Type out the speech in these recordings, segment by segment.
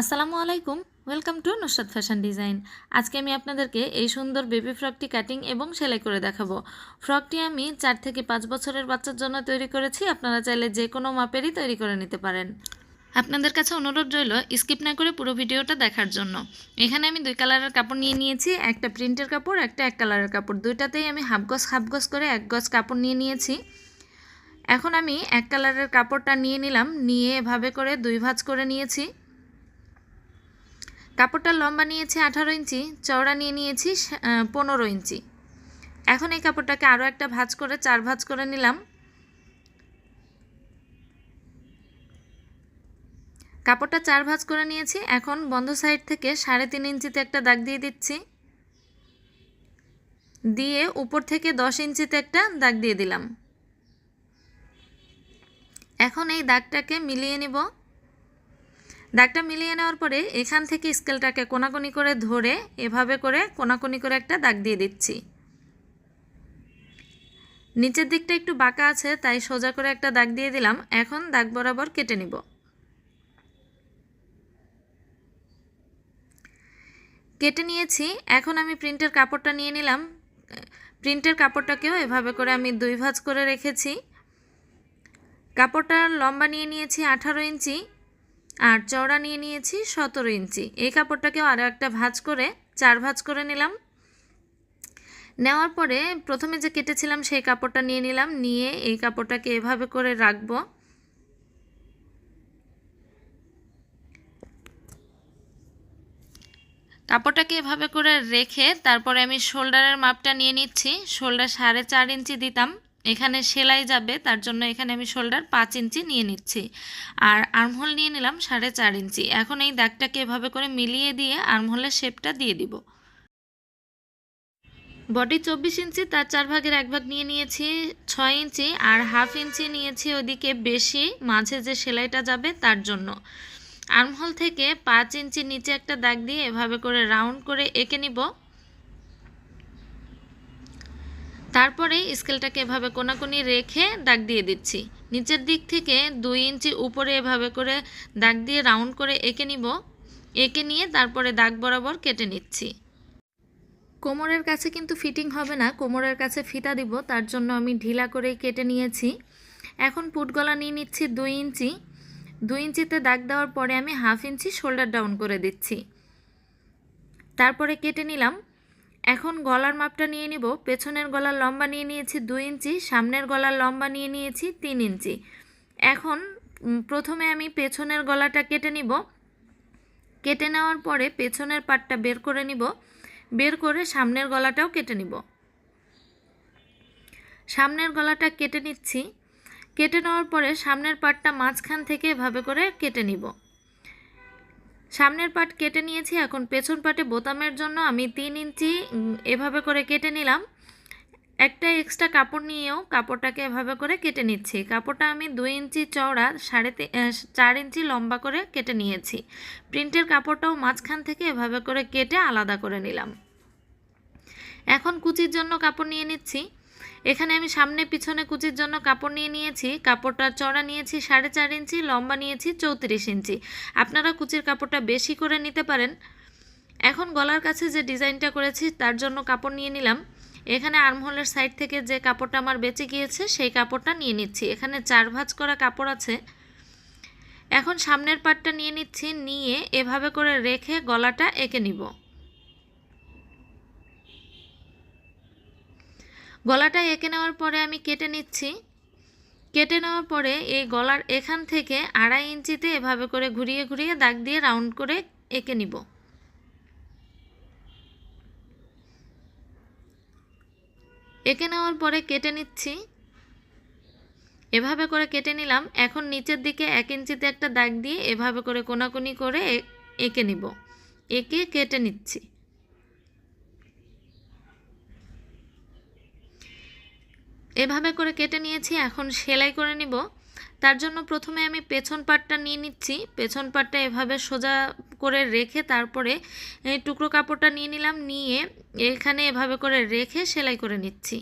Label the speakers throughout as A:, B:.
A: আসসালামু আলাইকুম। Welcome to Nusrat fashion design আজকে আমি আপনাদেরকে এই সুন্দর বেবি ফ্রকটি কাটিং এবং সেলাই করে দেখাবো। ফ্রকটি আমি চার থেকে পাঁচ বছরের বাচ্চার জন্য তৈরি করেছি। আপনারা চাইলে যে কোনো মাপেরই তৈরি করে নিতে পারেন। আপনাদের কাছে অনুরোধ রইল স্কিপ না করে পুরো ভিডিওটা দেখার জন্য। এখানে আমি দুই কালারের কাপড় নিয়ে নিয়েছি। একটা প্রিন্টের কাপড়, একটা এক কালারের কাপড়। দুইটাতেই আমি হাফ গজ হাফ গজ করে এক গজ কাপড় নিয়ে নিয়েছি। এখন আমি এক কালারের কাপড়টা নিয়ে নিলাম। নিয়ে এভাবে করে দুই ভাঁজ করে নিয়েছি। কাপড়টার লম্বা নিয়েছি আঠারো ইঞ্চি, চওড়া নিয়ে নিয়েছি পনেরো ইঞ্চি। এখন এই কাপড়টাকে আরও একটা ভাজ করে, চার ভাঁজ করে নিলাম। কাপড়টা চার ভাঁজ করে নিয়েছি। এখন বন্ধ সাইড থেকে সাড়ে তিন ইঞ্চিতে একটা দাগ দিয়ে দিচ্ছি। দিয়ে উপর থেকে দশ ইঞ্চিতে একটা দাগ দিয়ে দিলাম। এখন এই দাগটাকে মিলিয়ে নিব। দাগটা মিলিয়ে নেওয়ার পরে এখান থেকে স্কেলটাকে কোনাকুনি করে ধরে এভাবে করে কোনাকুনি করে একটা দাগ দিয়ে দিচ্ছি। নিচের দিকটা একটু বাঁকা আছে, তাই সোজা করে একটা দাগ দিয়ে দিলাম। এখন দাগ বরাবর কেটে নিব। কেটে নিয়েছি। এখন আমি প্রিন্টের কাপড়টা নিয়ে নিলাম। প্রিন্টের কাপড়টাকেও এভাবে করে আমি দুই ভাঁজ করে রেখেছি। কাপড়টার লম্বা নিয়ে নিয়েছি আঠারো ইঞ্চি। আর চওড়া নিয়ে নিয়েছি সতেরো ইঞ্চি। এই কাপড়টাকেও আরও একটা ভাঁজ করে, চার ভাঁজ করে নিলাম। নেওয়ার পরে প্রথমে যে কেটেছিলাম সেই কাপড়টা নিয়ে নিলাম। নিয়ে এই কাপড়টাকে এভাবে করে রাখব। কাপড়টাকে এভাবে করে রেখে তারপরে আমি শোল্ডারের মাপটা নিয়ে নিচ্ছি। শোল্ডার সাড়ে চার ইঞ্চি দিতাম। এখানে সেলাই যাবে, তার জন্য এখানে আমি শোল্ডার পাঁচ ইঞ্চি নিয়ে নিচ্ছি। আর আর্মহোল নিয়ে নিলাম সাড়ে চার ইঞ্চি। এখন এই দাগটাকে এভাবে করে মিলিয়ে দিয়ে আর্মহোলের শেপটা দিয়ে দিব। বডি চব্বিশ ইঞ্চি, তার চার ভাগের এক ভাগ নিয়ে নিয়েছি ছয় ইঞ্চি আর হাফ ইঞ্চি নিয়েছি ওদিকে বেশি, মাঝে যে সেলাইটা যাবে তার জন্য। আর্মহোল থেকে পাঁচ ইঞ্চি নিচে একটা দাগ দিয়ে এভাবে করে রাউন্ড করে এঁকে নিব। তারপরে স্কেলটাকে এভাবে কোনাকুনি রেখে দাগ দিয়ে দিচ্ছি। নিচের দিক থেকে দুই ইঞ্চি উপরে এভাবে করে দাগ দিয়ে রাউন্ড করে এঁকে নিব। এঁকে নিয়ে তারপরে দাগ বরাবর কেটে নিচ্ছি। কোমরের কাছে কিন্তু ফিটিং হবে না, কোমরের কাছে ফিতা দিব, তার জন্য আমি ঢিলা করেই কেটে নিয়েছি। এখন পুটগলা নিয়ে নিচ্ছি দুই ইঞ্চি। দুই ইঞ্চিতে দাগ দেওয়ার পরে আমি হাফ ইঞ্চি শোল্ডার ডাউন করে দিচ্ছি। তারপরে কেটে নিলাম। এখন গলার মাপটা নিয়ে নিব। পেছনের গলার লম্বা নিয়ে নিয়েছি দুই ইঞ্চি, সামনের গলার লম্বা নিয়ে নিয়েছি তিন ইঞ্চি। এখন প্রথমে আমি পেছনের গলাটা কেটে নিব। কেটে নেওয়ার পরে পেছনের পাটটা বের করে নিব। বের করে সামনের গলাটাও কেটে নিব। সামনের গলাটা কেটে নিচ্ছি। কেটে নেওয়ার পরে সামনের পাটটা মাঝখান থেকে এভাবে করে কেটে নিব। সামনের পাট কেটে নিয়েছি, এখন পেছন পাটে বোতামের জন্য আমি তিন ইঞ্চি এভাবে করে কেটে নিলাম। একটা এক্সট্রা কাপড় নিয়েও কাপড়টাকে এভাবে করে কেটে নিচ্ছি। কাপড়টা আমি দুই ইঞ্চি চওড়া, সাড়ে চার ইঞ্চি লম্বা করে কেটে নিয়েছি। প্রিন্টের কাপড়টাও মাঝখান থেকে এভাবে করে কেটে আলাদা করে নিলাম। এখন কুচির জন্য কাপড় নিয়ে নিচ্ছি। এখানে আমি সামনে পিছনে কুচির জন্য কাপড় নিয়ে নিয়েছি। কাপড়টার চড়া নিয়েছি, সাড়ে চার ইঞ্চি, লম্বা নিয়েছি, চৌত্রিশ ইঞ্চি। আপনারা কুচির কাপড়টা বেশি করে নিতে পারেন। এখন গলার কাছে যে ডিজাইনটা করেছি, তার জন্য কাপড় নিয়ে নিলাম। এখানে আর্মহোলের সাইড থেকে যে কাপড়টা আমার বেঁচে গিয়েছে, সেই কাপড়টা নিয়ে নিচ্ছি। এখানে চার ভাঁজ করা কাপড় আছে। এখন সামনের পাটটা নিয়ে নিচ্ছি, নিয়ে এভাবে করে রেখে গলাটা এঁকে নিব। গলাটা এঁকে নেওয়ার পরে আমি কেটে নিচ্ছি। কেটে নেওয়ার পরে এই গলার এখান থেকে আড়াই ইঞ্চিতে এভাবে করে ঘুরিয়ে ঘুরিয়ে দাগ দিয়ে রাউন্ড করে এঁকে নিব। এঁকে নেওয়ার পরে কেটে নিচ্ছি। এভাবে করে কেটে নিলাম। এখন নিচের দিকে এক ইঞ্চিতে একটা দাগ দিয়ে এভাবে করে কোনাকুনি করে এঁকে নিব। এঁকে কেটে নিচ্ছি। এভাবে করে কেটে নিয়েছি, এখন সেলাই করে নিব। তার জন্য প্রথমে আমি পেছন পাটটা নিয়ে নিচ্ছি। পেছন পাটটা এভাবে সোজা করে রেখে তারপরে এই টুকরো কাপড়টা নিয়ে নিলাম, নিয়ে এখানে এভাবে করে রেখে সেলাই করে নিচ্ছি।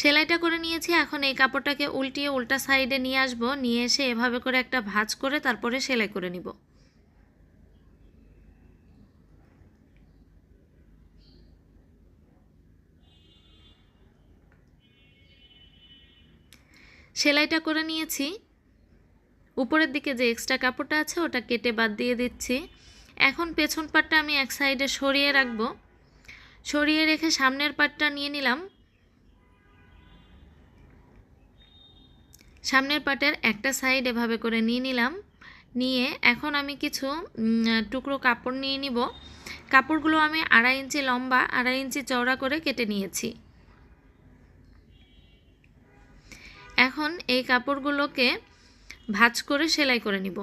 A: সেলাইটা করে নিয়েছি, এখন এই কাপড়টাকে উল্টিয়ে উল্টা সাইডে নিয়ে আসব, নিয়ে এসে এভাবে করে একটা ভাঁজ করে তারপরে সেলাই করে নিব। সেলাইটা করে নিয়েছি। উপরের দিকে যে এক্সট্রা কাপড়টা আছে, ওটা কেটে বাদ দিয়ে দিচ্ছি। এখন পেছন পাটটা আমি এক সাইডে সরিয়ে রাখব। সরিয়ে রেখে সামনের পাটটা নিয়ে নিলাম। সামনের পাটের একটা সাইড এভাবে করে নিয়ে নিলাম। নিয়ে এখন আমি কিছু টুকরো কাপড় নিয়ে নিব। কাপড়গুলো আমি আড়াই ইঞ্চি লম্বা, আড়াই ইঞ্চি চওড়া করে কেটে নিয়েছি। এখন এই কাপড়গুলোকে ভাঁজ করে সেলাই করে নিব।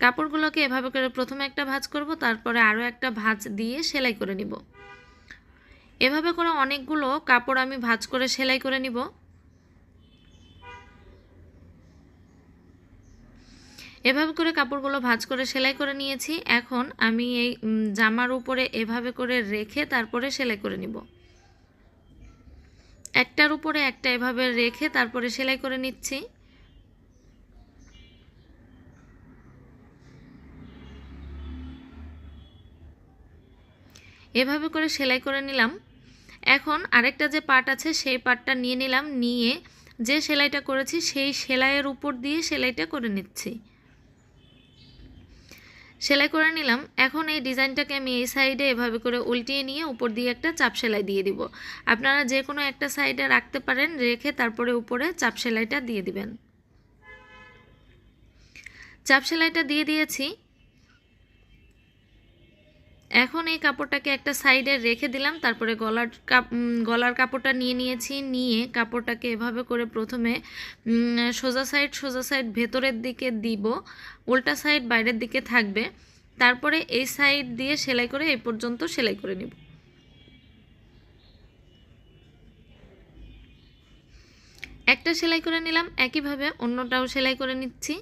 A: কাপড়গুলোকে এভাবে করে প্রথমে একটা ভাঁজ করব, তারপরে আরও একটা ভাঁজ দিয়ে সেলাই করে নিব। এভাবে করে অনেকগুলো কাপড় আমি ভাঁজ করে সেলাই করে নিব। এভাবে করে কাপড়গুলো ভাঁজ করে সেলাই করে নিয়েছি। এখন আমি এই জামার উপরে এভাবে করে রেখে তারপরে সেলাই করে নিব। একটার উপরে একটা এভাবে রেখে তারপরে সেলাই করে নিচ্ছি। এভাবে করে সেলাই করে নিলাম। এখন আরেকটা যে পার্ট আছে, সেই পার্টটা নিয়ে নিলাম। নিয়ে যে সেলাইটা করেছি, সেই সেলাইয়ের উপর দিয়ে সেলাইটা করে নিচ্ছি। সেলাই করে নিলাম। এখন এই ডিজাইনটাকে আমি এই সাইডে এভাবে করে উল্টিয়ে নিয়ে উপর দিয়ে একটা চাপ সেলাই দিয়ে দিব। আপনারা যে কোনো একটা সাইডে রাখতে পারেন, রেখে তারপরে উপরে চাপ সেলাইটা দিয়ে দিবেন। চাপ সেলাইটা দিয়ে দিয়েছি। এখন এই কাপড়টাকে একটা সাইডে রেখে দিলাম, তারপরে গলার গলার কাপড়টা নিয়ে নিয়েছি, নিয়ে কাপড়টাকে এভাবে করে প্রথমে সোজা সাইড সোজা সাইড ভেতরের দিকে দিব, উল্টা সাইড বাইরের দিকে থাকবে, তারপরে এই সাইড দিয়ে সেলাই করে এই পর্যন্ত সেলাই করে নিব। একটা সেলাই করে নিলাম, একইভাবে অন্যটাও সেলাই করে নিচ্ছি।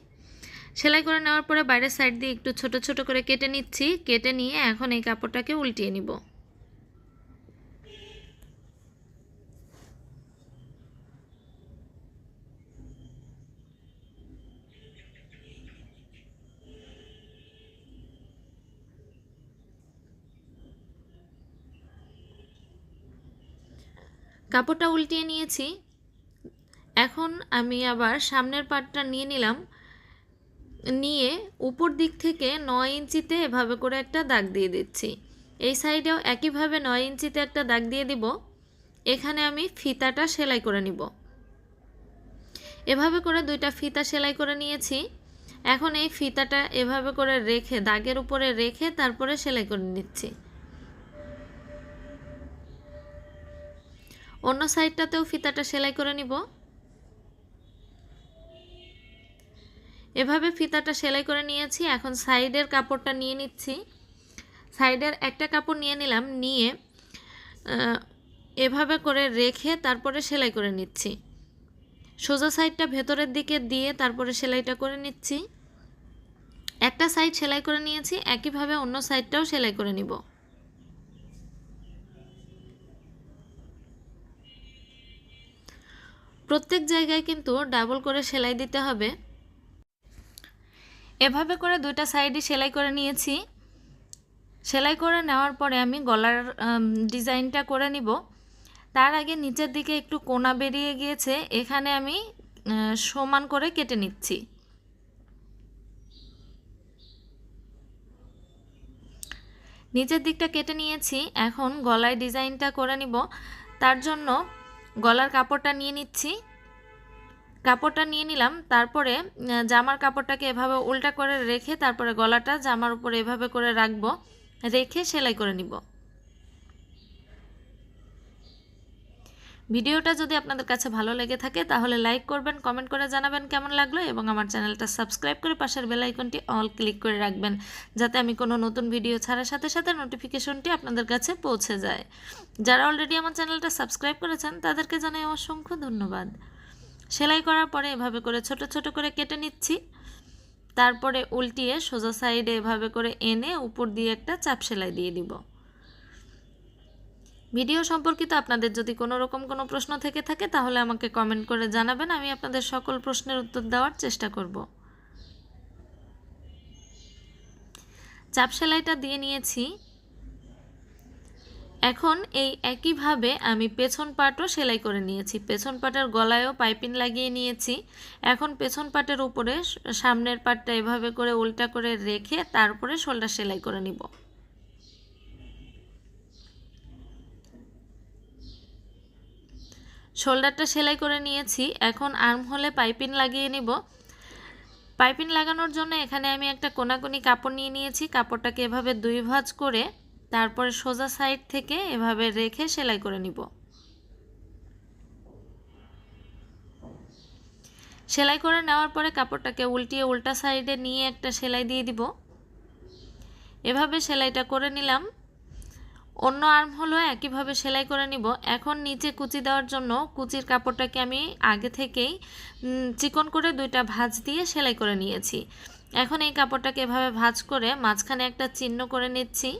A: সেলাই করে নেওয়ার পরে বাইরের সাইড দিয়ে একটু ছোট ছোট করে কেটে নিচ্ছি, কেটে নিয়ে এখন এই কাপড়টাকে উল্টিয়ে নিব। কাপড়টা উল্টিয়ে নিয়েছি। এখন আমি আবার সামনের পাটটা নিয়ে নিলাম। নিয়ে উপর দিক থেকে নয় ইঞ্চিতে এভাবে করে একটা দাগ দিয়ে দিচ্ছি। এই সাইডেও একইভাবে নয় ইঞ্চিতে একটা দাগ দিয়ে দিব। এখানে আমি ফিতাটা সেলাই করে নিব। এভাবে করে দুইটা ফিতা সেলাই করে নিয়েছি। এখন এই ফিতাটা এভাবে করে রেখে, দাগের উপরে রেখে তারপরে সেলাই করে নিচ্ছি। অন্য সাইডটাতেও ফিতাটা সেলাই করে নিব। এভাবে ফিতাটা সেলাই করে নিয়েছি। এখন সাইডের কাপড়টা নিয়ে নিচ্ছি। সাইডের একটা কাপড় নিয়ে নিলাম, নিয়ে এভাবে করে রেখে তারপরে সেলাই করে নিচ্ছি। সোজা সাইডটা ভেতরের দিকে দিয়ে তারপরে সেলাইটা করে নিচ্ছি। একটা সাইড সেলাই করে নিয়েছি, একইভাবে অন্য সাইডটাও সেলাই করে নিব। প্রত্যেক জায়গায় কিন্তু ডাবল করে সেলাই দিতে হবে। এভাবে করে দুইটা সাইডই সেলাই করে নিয়েছি। সেলাই করে নেওয়ার পরে আমি গলার ডিজাইনটা করে নিব। তার আগে নিচের দিকে একটু কোনা বেরিয়ে গিয়েছে। এখানে আমি সমান করে কেটে নিচ্ছি। নিচের দিকটা কেটে নিয়েছি। এখন গলায় ডিজাইনটা করে নিব। তার জন্য গলার কাপড়টা নিয়ে নিচ্ছি। কাপড়টা নিয়ে নিলাম, তারপরে জামার কাপড়টাকে এভাবে উল্টা করে রেখে তারপরে গলাটা জামার উপরে এভাবে করে রাখব, রেখে সেলাই করে নিব। ভিডিওটা যদি আপনাদের কাছে ভালো লেগে থাকে, তাহলে লাইক করবেন, কমেন্ট করে জানাবেন কেমন লাগল, এবং আমার চ্যানেলটা সাবস্ক্রাইব করে পাশের আইকনটি অল ক্লিক করে রাখবেন, যাতে আমি কোনো নতুন ভিডিও ছাড়ার সাথে সাথে নোটিফিকেশনটি আপনাদের কাছে পৌঁছে যায়। যারা অলরেডি আমার চ্যানেলটা সাবস্ক্রাইব করেছেন, তাদেরকে জানাই অসংখ্য ধন্যবাদ। সেলাই করার পরে এভাবে করে ছোট ছোট করে কেটে নিচ্ছি। তারপরে উল্টিয়ে সোজা সাইডে এভাবে করে এনে উপর দিয়ে একটা চাপ সেলাই দিয়ে দিব। ভিডিও সম্পর্কিত আপনাদের যদি কোনো রকম কোনো প্রশ্ন থেকে থাকে, তাহলে আমাকে কমেন্ট করে জানাবেন। আমি আপনাদের সকল প্রশ্নের উত্তর দেওয়ার চেষ্টা করব। চাপ সেলাইটা দিয়ে নিয়েছি। এখন এই একইভাবে আমি পেছন পাটও সেলাই করে নিয়েছি। পেছন পাটের গলায়ও পাইপিং লাগিয়ে নিয়েছি। এখন পেছন পাটের উপরে সামনের পাটটা এভাবে করে উল্টা করে রেখে তারপরে শোল্ডার সেলাই করে নিব। শোল্ডারটা সেলাই করে নিয়েছি। এখন আর্ম হলে পাইপিং লাগিয়ে নিব। পাইপিং লাগানোর জন্য এখানে আমি একটা কোনাকুনি কাপড় নিয়ে নিয়েছি। কাপড়টাকে এভাবে দুই ভাঁজ করে তারপরে সোজা সাইড থেকে এভাবে রেখে সেলাই করে নিব। সেলাই করে নেওয়ার পরে কাপড়টাকে উল্টিয়ে উল্টা সাইডে নিয়ে একটা সেলাই দিয়ে দিব। এভাবে সেলাইটা করে নিলাম। অন্য আর্ম হলো একইভাবে সেলাই করে নিব। এখন নিচে কুচি দেওয়ার জন্য কুচির কাপড়টাকে আমি আগে থেকেই চিকন করে দুইটা ভাঁজ দিয়ে সেলাই করে নিয়েছি। এখন এই কাপড়টাকে এভাবে ভাঁজ করে মাঝখানে একটা চিহ্ন করে নিচ্ছি।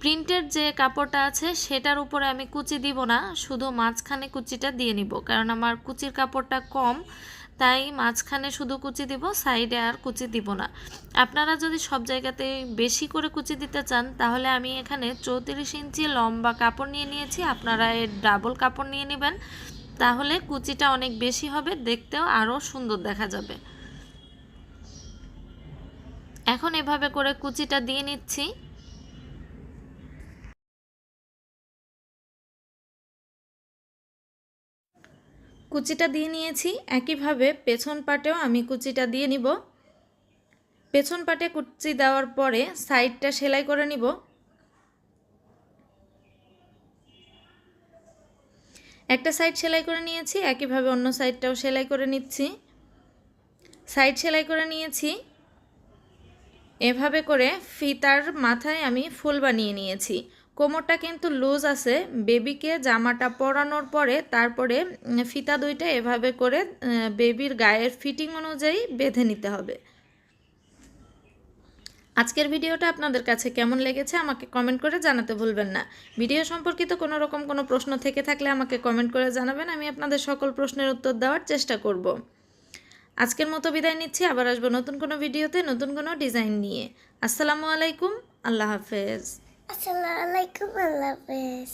A: প্রিন্টের যে কাপড়টা আছে সেটার উপরে আমি কুচি দিব না, শুধু মাঝখানে কুচিটা দিয়ে নিব। কারণ আমার কুচির কাপড়টা কম, তাই মাঝখানে শুধু কুচি দিব, সাইডে আর কুচি দিব না। আপনারা যদি সব জায়গাতে বেশি করে কুচি দিতে চান, তাহলে আমি এখানে চৌত্রিশ ইঞ্চি লম্বা কাপড় নিয়ে নিয়েছি, আপনারা এর ডাবল কাপড় নিয়ে নেবেন। তাহলে কুচিটা অনেক বেশি হবে, দেখতেও আরও সুন্দর দেখা যাবে। এখন এভাবে করে কুচিটা দিয়ে নিচ্ছি। কুচিটা দিয়ে নিয়েছি। একইভাবে পেছন পাটেও আমি কুচিটা দিয়ে নিব। পেছন পাটে কুচি দেওয়ার পরে সাইডটা সেলাই করে নিব। একটা সাইড সেলাই করে নিয়েছি, একইভাবে অন্য সাইডটাও সেলাই করে নিচ্ছি। সাইড সেলাই করে নিয়েছি। এভাবে করে ফিতার মাথায় আমি ফুল বানিয়ে নিয়েছি। কোমরটা কিন্তু লুজ আছে। বেবিকে জামাটা পরানোর পরে তারপরে ফিতা দুইটা এভাবে করে বেবির গায়ের ফিটিং অনুযায়ী বেঁধে নিতে হবে। আজকের ভিডিওটা আপনাদের কাছে কেমন লেগেছে আমাকে কমেন্ট করে জানাতে ভুলবেন না। ভিডিও সম্পর্কিত কোনো রকম কোনো প্রশ্ন থেকে থাকলে আমাকে কমেন্ট করে জানাবেন, আমি আপনাদের সকল প্রশ্নের উত্তর দেওয়ার চেষ্টা করব। আজকের মতো বিদায় নিচ্ছি, আবার আসব নতুন কোনো ভিডিওতে নতুন কোনো ডিজাইন নিয়ে। আসসালামু আলাইকুম, আল্লাহ হাফেজ।
B: আসসালামু আলাইকুম আল্লাহ হাফেজ